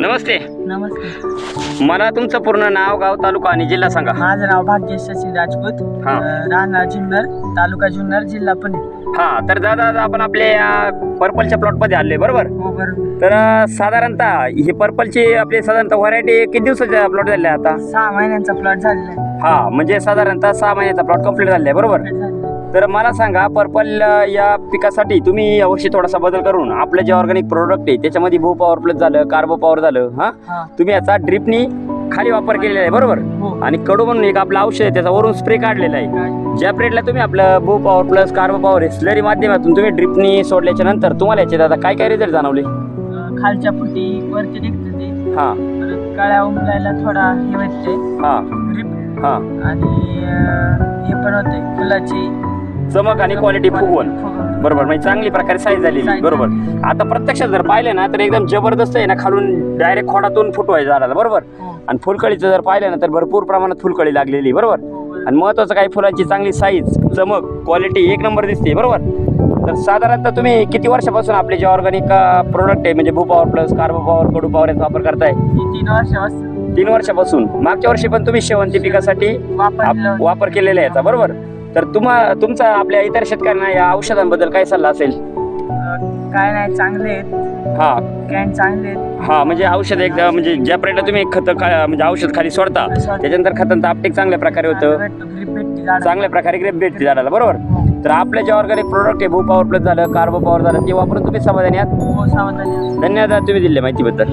नमस्ते. नमस्ते. मला तुमचं पूर्ण नाव गाव तालुका आणि जिल्हा सांगा. माझं नाव भाग्येश सचिन राजपूत. हा. अं, राहणार जुन्नर तालुका जुन्नर जिल्हा पुणे. हा तर दादा आज आपण आपल्या पर्पलच्या प्लॉटमध्ये आले बरोबर? हो बरोबर. तर अं, साधारणतः ही पर्पलची आपली साधारणतः व्हरायटी किती दिवसाच्या प्लॉट झाल्या आता? सहा महिन्यांचा प्लॉट झालेला आहे. हा म्हणजे साधारणतः सहा महिन्याचा प्लॉट कंप्लीट झाले बरोबर? झालेला आहे. तर मला सांगा पर्पल या पिकासाठी तुम्ही यावर्षी थोडासा बदल करून आपलं जे ऑर्गॅनिक प्रोडक्ट आहे त्याच्यामध्ये भू पॉवर प्लस झालं कार्बो पॉवर झालं हा? तुम्ही याचा ड्रिपनी खाली वापर केलेला आहे बरोबर? हो. आणि कडू म्हणून एक आपलं औषध आहे त्याचा वरून स्प्रे काढलेला आहे? ज्या प्लेटला तुम्ही आपलं बो पॉवर प्लस कार्बो पॉवर हे स्लरी माध्यमातून तुम्ही ड्रिपनी सोडल्याच्या नंतर तुम्हाला याचे दादा काय काय रिझल्ट जाणवले? खालच्या फुटी वरती निघते हा. काळ्या उमलायला थोडा हे वाटते हा. हा. आणि अं, हे पण होते फुलाची. चमक आणि क्वालिटी फुगवण. फुगवण. बरोबर म्हणजे चांगली प्रकारे साईज झालेली Size. बरोबर. आता प्रत्यक्षात जर पाहिलं ना तर एकदम जबरदस्त आहे ना खालून डायरेक्ट खोडातून फुटवायचं झाडाला बरोबर. हो, आणि फुलकळीचं जर पाहिलं ना तर भरपूर प्रमाणात फुलकळी लागलेली बरोबर. बरोबर. आणि महत्वाचं काही फुलांची चांगली साईज चमक क्वालिटी एक नंबर दिसते बरोबर. तर साधारणतः तुम्ही किती वर्षापासून आपले जे ऑर्गॅनिक प्रोडक्ट आहे म्हणजे भू पॉवर प्लस कार्बो पॉवर कडू पॉवर याचा वापर करताय? तीन वर्षापासून तीन वर्षापासून. मागच्या वर्षी पण तुम्ही शेवंती पिकासाठी आप- वापर केलेला आहे याचा बरोबर? तर तुम्हा तुमचा आपल्या इतर शेतकऱ्यांना या औषधांबद्दल काय सल्ला असेल? काय नाही चांगले आहेत. हा. कॅन चांगले आहेत. हा म्हणजे औषध एकदा म्हणजे ज्या प्रेटला तुम्ही खत म्हणजे औषध खाली सोडता त्याच्यानंतर खतांचं आपटेक चांगल्या प्रकारे होतं. चांगल्या प्रकारे ग्रेप भेटते झाडाला बरोबर. तर आपलं जे ऑर्गॅनिक प्रोडक्ट आहे भू पॉवर प्लस झालं कार्बो पॉवर झालं ते वापरून तुम्ही समाधानी आहात? हो. धन्यवाद तुम्ही दिले माहितीबद्दल.